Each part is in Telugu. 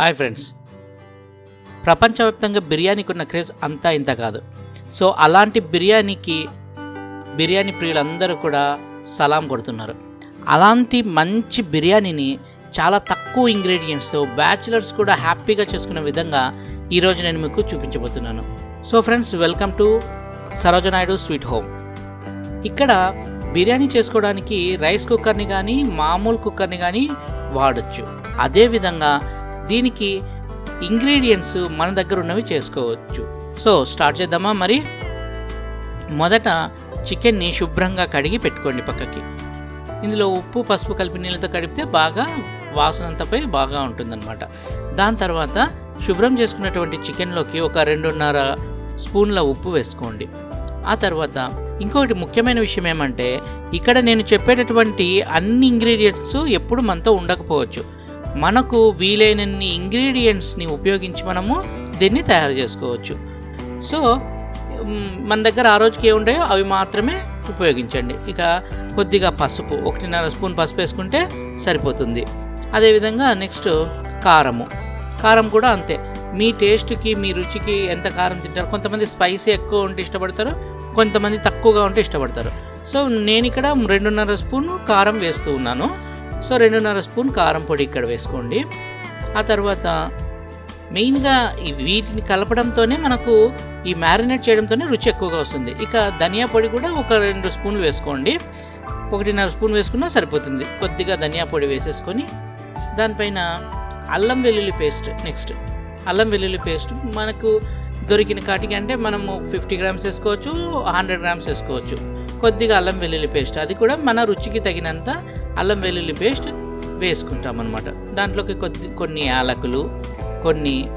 Hi friends. ప్రపంచవ్యాప్తంగా బిర్యానీకి ఉన్న క్రేజ్ అంతా ఇంత కాదు. సో అలాంటి బిర్యానీకి బిర్యానీ ప్రియులందరూ కూడా సలాం కొడుతున్నారు. అలాంటి మంచి బిర్యానీని చాలా తక్కువ ఇంగ్రీడియంట్స్తో బ్యాచిలర్స్ కూడా హ్యాపీగా చేసుకునే విధంగా ఈరోజు నేను మీకు చూపించబోతున్నాను. So friends welcome to Saroja Naidu sweet home. ఇక్కడ బిర్యానీ చేసుకోవడానికి రైస్ కుక్కర్ని కానీ మామూలు కుక్కర్ని కానీ వాడచ్చు. అదేవిధంగా దీనికి ఇంగ్రీడియంట్స్ మన దగ్గర ఉన్నవి చేసుకోవచ్చు. సో స్టార్ట్ చేద్దామా మరి? మొదట చికెన్ని శుభ్రంగా కడిగి పెట్టుకోండి పక్కకి. ఇందులో ఉప్పు పసుపు కలిపి నీళ్ళతో కడిపితే బాగా వాసన బాగా ఉంటుందన్నమాట. దాని తర్వాత శుభ్రం చేసుకున్నటువంటి చికెన్లోకి ఒక రెండున్నర స్పూన్ల ఉప్పు వేసుకోండి. ఆ తర్వాత ఇంకొకటి ముఖ్యమైన విషయం ఏమంటే ఇక్కడ నేను చెప్పేటటువంటి అన్ని ఇంగ్రీడియంట్స్ ఎప్పుడు మనతో ఉండకపోవచ్చు. మనకు వీలైనన్ని ఇంగ్రీడియంట్స్ని ఉపయోగించి మనము దీన్ని తయారు చేసుకోవచ్చు. సో మన దగ్గర ఆ రోజుకి ఏ అవి మాత్రమే ఉపయోగించండి. ఇక కొద్దిగా పసుపు ఒకటిన్నర స్పూన్ పసుపు వేసుకుంటే సరిపోతుంది. అదేవిధంగా నెక్స్ట్ కారము. కారం కూడా అంతే. మీ టేస్ట్కి మీ రుచికి ఎంత కారం తింటారు కొంతమంది స్పైసీ ఎక్కువ ఉంటే ఇష్టపడతారు కొంతమంది తక్కువగా ఉంటే ఇష్టపడతారు. సో నేను ఇక్కడ రెండున్నర స్పూన్ కారం వేస్తూ ఉన్నాను. సో రెండున్నర స్పూన్ కారం పొడి ఇక్కడ వేసుకోండి. ఆ తర్వాత మెయిన్గా ఈ వీటిని కలపడంతోనే మనకు ఈ మ్యారినేట్ చేయడంతోనే రుచి ఎక్కువగా వస్తుంది. ఇక ధనియా పొడి కూడా ఒక రెండు స్పూన్లు వేసుకోండి. ఒకటిన్నర స్పూన్ వేసుకున్నా సరిపోతుంది. కొద్దిగా ధనియా పొడి వేసేసుకొని దానిపైన అల్లం వెల్లుల్లి పేస్ట్ నెక్స్ట్. అల్లం వెల్లుల్లి పేస్ట్ మనకు దొరికిన కాటికి అంటే మనము ఫిఫ్టీ గ్రామ్స్ వేసుకోవచ్చు హండ్రెడ్ గ్రామ్స్ వేసుకోవచ్చు. కొద్దిగా అల్లం వెల్లుల్లి పేస్ట్ అది కూడా మన రుచికి తగినంత అల్లం వెల్లుల్లి పేస్ట్ వేసుకుంటాం అనమాట దాంట్లోకి కొద్ది కొన్ని యాలకులు కొన్ని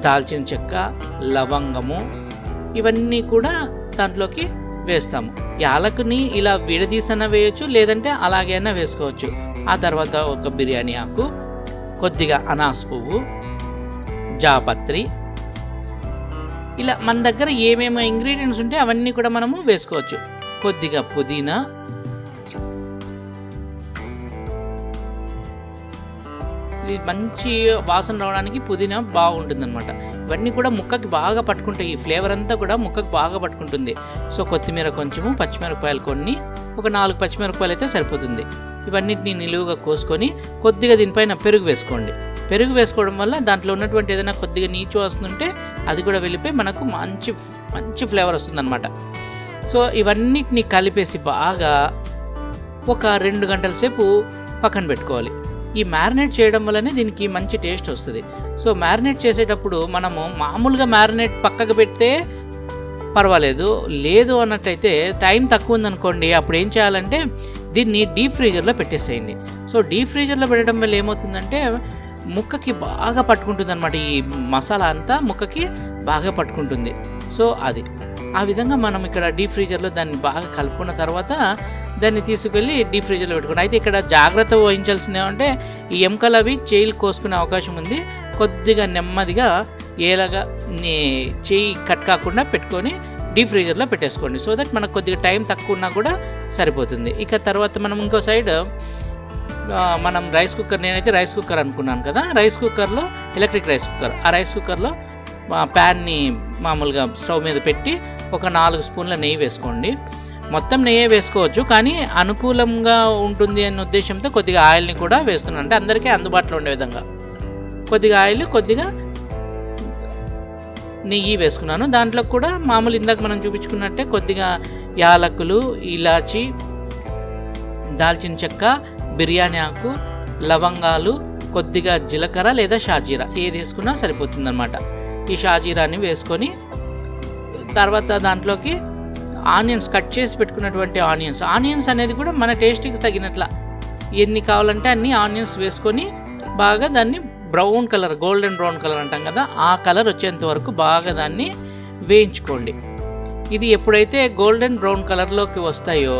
దాల్చిన చెక్క లవంగము ఇవన్నీ కూడా దాంట్లోకి వేస్తాము. యాలకుని ఇలా విడదీసన వేయచ్చు లేదంటే అలాగే అయినా వేసుకోవచ్చు. ఆ తర్వాత ఒక బిర్యానీ ఆకు కొద్దిగా అనాస్ పువ్వు జాపత్రి. ఇలా మన దగ్గర ఏమేమి ఇంగ్రీడియంట్స్ ఉంటే అవన్నీ కూడా మనము వేసుకోవచ్చు. కొద్దిగా పుదీనా ఇది మంచి వాసన రావడానికి పుదీనా బాగుంటుంది అనమాట ఇవన్నీ కూడా ముక్కకి బాగా పట్టుకుంటాయి ఈ ఫ్లేవర్ అంతా కూడా ముక్కకి బాగా పట్టుకుంటుంది. సో కొత్తిమీర కొంచెము పచ్చిమిరపకాయలు కొన్ని ఒక నాలుగు పచ్చిమిరపకాయలు అయితే సరిపోతుంది. ఇవన్నిటిని నిలువుగా కోసుకొని కొద్దిగా దీనిపైన పెరుగు వేసుకోండి. పెరుగు వేసుకోవడం వల్ల దాంట్లో ఉన్నటువంటి ఏదైనా కొద్దిగా నీచు వస్తుంటే అది కూడా వెళ్ళిపోయి మనకు మంచి మంచి ఫ్లేవర్ వస్తుందన్నమాట. సో ఇవన్నిటిని కలిపేసి బాగా ఒక రెండు గంటల సేపు పక్కన పెట్టుకోవాలి. ఈ మ్యారినేట్ చేయడం వల్లనే దీనికి మంచి టేస్ట్ వస్తుంది. సో మ్యారినేట్ చేసేటప్పుడు మనము మామూలుగా మ్యారినేట్ పక్కకు పెడితే పర్వాలేదు. లేదు అన్నట్టయితే టైం తక్కువ ఉందనుకోండి అప్పుడు ఏం చేయాలంటే దీన్ని డీప్ ఫ్రీజర్లో పెట్టేసేయండి. సో డీప్ ఫ్రీజర్లో పెట్టడం వల్ల ఏమవుతుందంటే ముక్కకి బాగా పట్టుకుంటుంది అనమాట ఈ మసాలా అంతా ముక్కకి బాగా పట్టుకుంటుంది. సో అది. ఆ విధంగా మనం ఇక్కడ డీప్ ఫ్రీజర్లో దాన్ని బాగా కలుపుకున్న తర్వాత దాన్ని తీసుకెళ్ళి డీప్ ఫ్రీజర్లో పెట్టుకోండి అయితే ఇక్కడ జాగ్రత్త వహించాల్సింది ఏమంటే ఈ ఎముకలు అవి చేయిలు కోసుకునే అవకాశం ఉంది. కొద్దిగా నెమ్మదిగా ఏలాగా నీ- చేయి కట్ కాకుండా పెట్టుకొని డీప్ ఫ్రీజర్లో పెట్టేసుకోండి. సో దట్ మనకు కొద్దిగా టైం తక్కువ ఉన్నా కూడా సరిపోతుంది. ఇక తర్వాత మనం ఇంకో సైడ్ మనం రైస్ కుక్కర్ నేనైతే రైస్ కుక్కర్ అనుకున్నాను కదా. రైస్ కుక్కర్లో ఎలక్ట్రిక్ రైస్ కుక్కర్. ఆ రైస్ కుక్కర్లో ప్యాన్ని మామూలుగా స్టవ్ మీద పెట్టి ఒక నాలుగు స్పూన్ల నెయ్యి వేసుకోండి. మొత్తం నెయ్యే వేసుకోవచ్చు కానీ అనుకూలంగా ఉంటుంది అనే ఉద్దేశంతో కొద్దిగా ఆయిల్ని కూడా వేస్తున్నాను. అంటే అందరికీ అందుబాటులో ఉండే విధంగా. కొద్దిగా ఆయిల్ కొద్దిగా నెయ్యి వేసుకున్నాను. దాంట్లో కూడా మామూలు ఇందాక మనం చూపించుకున్నట్టే కొద్దిగా యాలకులు ఇలాచి దాల్చిన చెక్క బిర్యానీ ఆకు లవంగాలు కొద్దిగా జీలకర్ర లేదా షాజీరా. ఏది వేసుకున్నా సరిపోతుందన్నమాట. ఈ షాజీరాని వేసుకొని తర్వాత దాంట్లోకి ఆనియన్స్ కట్ చేసి పెట్టుకున్నటువంటి ఆనియన్స్. ఆనియన్స్ అనేది కూడా మన టేస్ట్కి తగినట్ల. ఎన్ని కావాలంటే అన్ని ఆనియన్స్ వేసుకొని బాగా దాన్ని brown colour golden brown colour అంటాం కదా ఆ కలర్ వచ్చేంత వరకు బాగా దాన్ని వేయించుకోండి. ఇది ఎప్పుడైతే గోల్డెన్ బ్రౌన్ కలర్లోకి వస్తాయో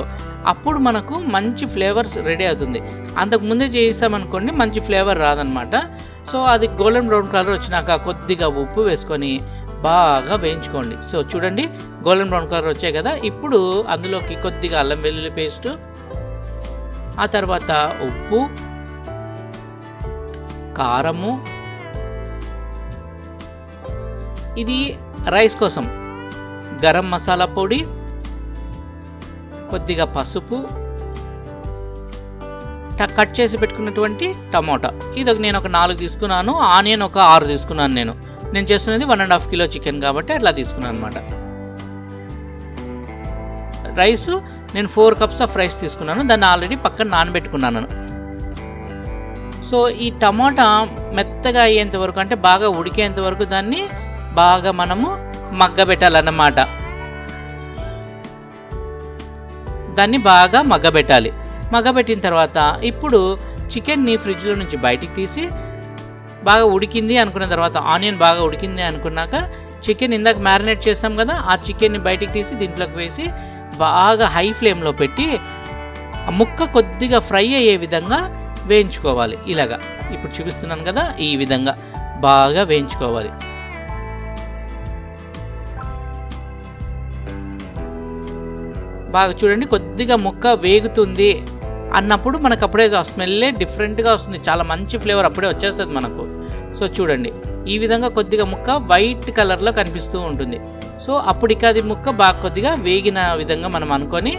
అప్పుడు మనకు మంచి ఫ్లేవర్స్ రెడీ అవుతుంది. అంతకు ముందే చేసామనుకోండి మంచి ఫ్లేవర్ రాదనమాట. సో అది గోల్డెన్ బ్రౌన్ కలర్ వచ్చినాక కొద్దిగా ఉప్పు వేసుకొని బాగా వేయించుకోండి. సో చూడండి గోల్డెన్ బ్రౌన్ కలర్ వచ్చాయి కదా ఇప్పుడు అందులోకి కొద్దిగా అల్లం వెల్లుల్లి పేస్ట్ ఆ తర్వాత ఉప్పు కారము. ఇది రైస్ కోసం గరం మసాలా పొడి కొద్దిగా పసుపు ట- కట్ చేసి పెట్టుకున్నటువంటి టమోటా. ఇది ఒక నేను ఒక నాలుగు తీసుకున్నాను ఆనియన్ ఒక ఆరు తీసుకున్నాను నేను. నేను చేస్తున్నది one and half kilo chicken కాబట్టి అట్లా తీసుకున్నాను అనమాట రైస్ నేను ఫోర్ కప్స్ ఆఫ్ రైస్ తీసుకున్నాను. దాన్ని ఆల్రెడీ పక్కన నానబెట్టుకున్నాను సో ఈ టమాటా మెత్తగా అయ్యేంత వరకు అంటే బాగా ఉడికేంత వరకు దాన్ని బాగా మనము మగ్గబెట్టాలన్నమాట. దాన్ని బాగా మగ్గబెట్టాలి. మగ్గబెట్టిన తర్వాత ఇప్పుడు చికెన్ని ఫ్రిడ్జ్లో నుంచి బయటికి తీసి బాగా ఉడికింది అనుకున్న తర్వాత ఆనియన్ బాగా ఉడికింది అనుకున్నాక చికెన్ ఇందాక మ్యారినేట్ చేస్తాం కదా ఆ చికెన్ని బయటికి తీసి దీంట్లోకి వేసి బాగా హై ఫ్లేమ్లో పెట్టి ఆ ముక్క కొద్దిగా ఫ్రై అయ్యే విధంగా వేయించుకోవాలి. ఇలాగా. ఇప్పుడు చూపిస్తున్నాను కదా ఈ విధంగా బాగా వేయించుకోవాలి. బాగా చూడండి కొద్దిగా ముక్క వేగుతుంది అన్నప్పుడు మనకు అప్పుడే ఆ స్మెల్లే డిఫరెంట్గా వస్తుంది. చాలా మంచి ఫ్లేవర్ అప్పుడే వచ్చేస్తుంది మనకు. సో చూడండి. ఈ విధంగా కొద్దిగా ముక్క వైట్ కలర్లో కనిపిస్తూ ఉంటుంది. సో అప్పటికి అది ముక్క బాగా కొద్దిగా వేగిన విధంగా మనం అనుకొని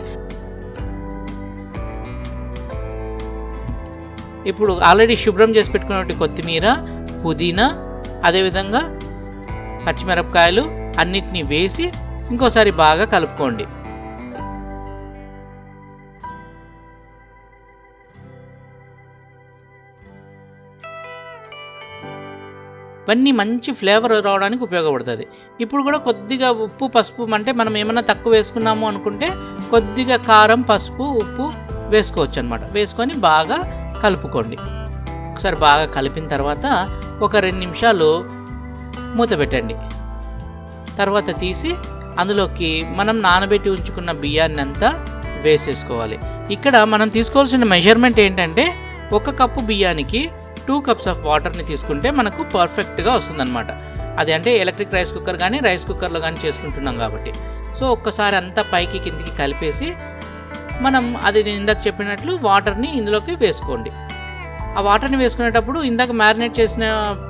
ఇప్పుడు ఆల్రెడీ శుభ్రం చేసి పెట్టుకున్నటువంటి కొత్తిమీర పుదీనా అదేవిధంగా పచ్చిమిరపకాయలు అన్నిటినీ వేసి ఇంకోసారి బాగా కలుపుకోండి. ఇవన్నీ మంచి ఫ్లేవర్ రావడానికి ఉపయోగపడుతుంది. ఇప్పుడు కూడా కొద్దిగా ఉప్పు పసుపు అంటే మనం ఏమైనా తక్కువ వేసుకున్నాము అనుకుంటే కొద్దిగా కారం పసుపు ఉప్పు వేసుకోవచ్చు అనమాట వేసుకొని బాగా కలుపుకోండి. ఒకసారి బాగా కలిపిన తర్వాత ఒక రెండు నిమిషాలు మూత పెట్టండి. తర్వాత తీసి అందులోకి మనం నానబెట్టి ఉంచుకున్న బియ్యాన్ని అంతా వేసేసుకోవాలి. ఇక్కడ మనం తీసుకోవాల్సిన మెజర్మెంట్ ఏంటంటే ఒక కప్పు బియ్యానికి టూ కప్స్ ఆఫ్ వాటర్ని తీసుకుంటే మనకు పర్ఫెక్ట్గా వస్తుందన్నమాట. అది అంటే ఎలక్ట్రిక్ రైస్ కుక్కర్ కానీ రైస్ కుక్కర్లో కానీ చేసుకుంటున్నాం కాబట్టి. సో ఒక్కసారి అంతా పైకి కిందికి కలిపేసి మనం అది నేను ఇందాక చెప్పినట్లు వాటర్ని ఇందులోకి వేసుకోండి. ఆ వాటర్ని వేసుకునేటప్పుడు ఇందాక మ్యారినేట్ చేసిన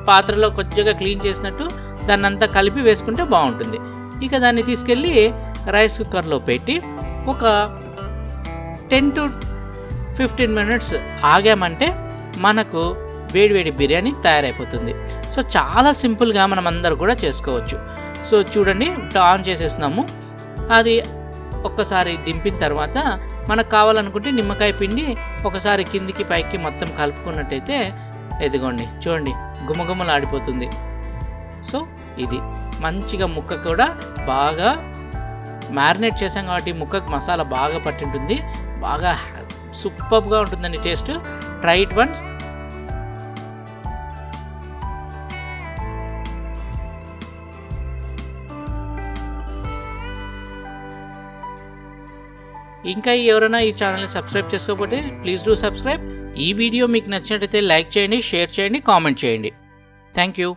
పాత్రలో కొద్దిగా క్లీన్ చేసినట్టు దాన్ని అంతా కలిపి వేసుకుంటే బాగుంటుంది. ఇక దాన్ని తీసుకెళ్ళి రైస్ కుక్కర్లో పెట్టి ఒక టెన్ టు ఫిఫ్టీన్ మినిట్స్ ఆగామంటే మనకు వేడివేడి బిర్యానీ తయారైపోతుంది. సో చాలా సింపుల్గా మనం అందరు కూడా చేసుకోవచ్చు. సో చూడండి ఆన్ చేసేస్తున్నాము. అది ఒక్కసారి దింపిన తర్వాత మనకు కావాలనుకుంటే నిమ్మకాయ పిండి ఒకసారి కిందికి పైకి మొత్తం కలుపుకున్నట్టయితే ఎదిగోండి. చూడండి గుమగుమలాడిపోతుంది. సో ఇది మంచిగా ముక్క కూడా బాగా మ్యారినేట్ చేసాం కాబట్టి ముక్కకు మసాలా బాగా పట్టింటుంది. బాగా సూపర్గా ఉంటుందండి టేస్ట్. Try it once. ఇంకా ఎవరైనా ఈ ఛానల్ని సబ్స్క్రైబ్ చేసుకోకపోతే ప్లీజ్ డూ సబ్స్క్రైబ్. ఈ వీడియో మీకు నచ్చినట్టయితే లైక్ చేయండి షేర్ చేయండి కామెంట్ చేయండి. Thank you.